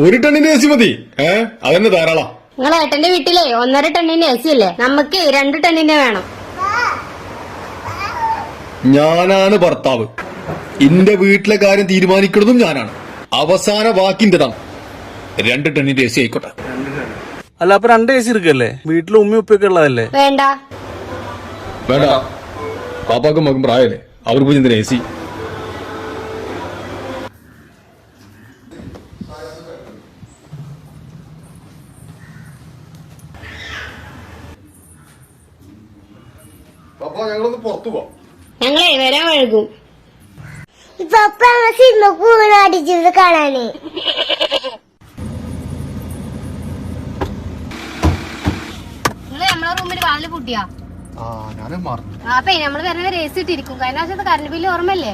ഒരു ടണ്ണിന്റെ A C മതി. ഏ? അതന്നെ ധാരാളം. നിങ്ങൾ ഏട്ടന്റെ വീട്ടിലെ ഒന്നര ടണ്ണിന്റെ എ സി അല്ലേ നമുക്ക് രണ്ട് ടണ്ണിന്റെ വേണം. ഞാനാണ് ഭർത്താവ്. എന്റെ വീട്ടിലെ കാര്യം തീരുമാനിക്കുന്നതും ഞാനാണ്. അവസാന വാക്കിന്റെതാണ്. രണ്ട് ടണ്ണിന്റെ എ സി ആയിക്കോട്ടെ. അല്ല അപ്പൊ രണ്ട് എ സി ഇരിക്കല്ലേ വീട്ടിൽ ഉമ്മി ഉപ്പൊക്കെ ഉള്ളതല്ലേ? വേണ്ട. വേണ്ട. പാപ്പാക്കും മകും പ്രായല്ലേ? അവർ പോയി എന്തിനാ എ സി പാപ്പ ഞങ്ങളൊന്ന് പുറത്തു പോവാം. ഞങ്ങളെ വരാൻ വഴുകും പപ്പ സിനിമ കാണാനേ. ആ ഞാനേ മറന്നു. അപ്പൊ നമ്മൾ വരുന്ന രേസിട്ടിരിക്കും കഴിഞ്ഞ പ്രാവശ്യത്തെ കറണ്ട് ബില്ല് ഓർമ്മല്ലേ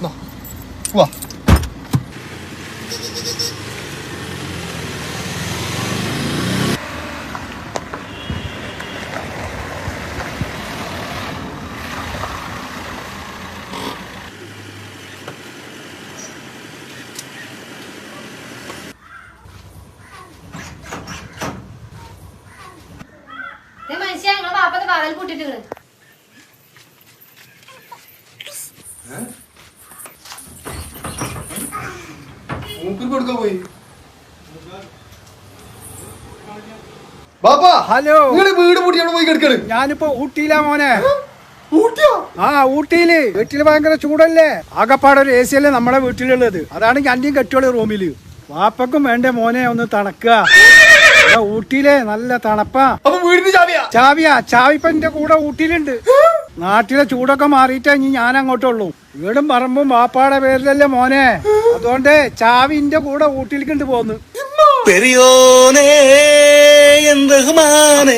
വാ മനുഷ്യ ഞങ്ങളെ പാപ്പത്തെ വാതിൽ പൂട്ടിട്ടുണ്ട് മൂപ്പിൽ കൊടുക്കാൻ പോയി. ബാപ്പാ ഹലോ. നിങ്ങൾ വീട് പൂട്ടി അവിടെ പോയി കിടക്കണ്. ഞാനിപ്പോ ഊട്ടിയിലാ മോനെ. ഊട്ടിയോ? ആ ഊട്ടിയിൽ. വീട്ടിൽ ഭയങ്കര ചൂടല്ലേ? ആകപ്പാടെ ഒരു എ സി അല്ലേ നമ്മളെ വീട്ടിലുള്ളത്. അതാണ് ഞാൻ കെട്ടിയോളി റൂമിൽ. വാപ്പക്കും വേണ്ടേ മോനെ ഒന്ന് തണക്കുക ഊട്ടിയിലെ നല്ല തണുപ്പാ. അപ്പൊ വീടിന് ചാവിയാ? ചാവിയാ. ചാവി എന്റെ കൂടെ ഊട്ടിയിലുണ്ട്. നാട്ടിലെ ചൂടൊക്കെ മാറിയിട്ടാ ഇനി ഞാൻ അങ്ങോട്ടുള്ളൂ വീടും പറമ്പും വാപ്പാടെ പേരിലല്ലേ മോനെ. അതുകൊണ്ട് ചാവിന്റെ കൂടെ ഊട്ടിയിലേക്ക് പോന്നു. പെരിയോനേ എൻ റഹ്മാനേ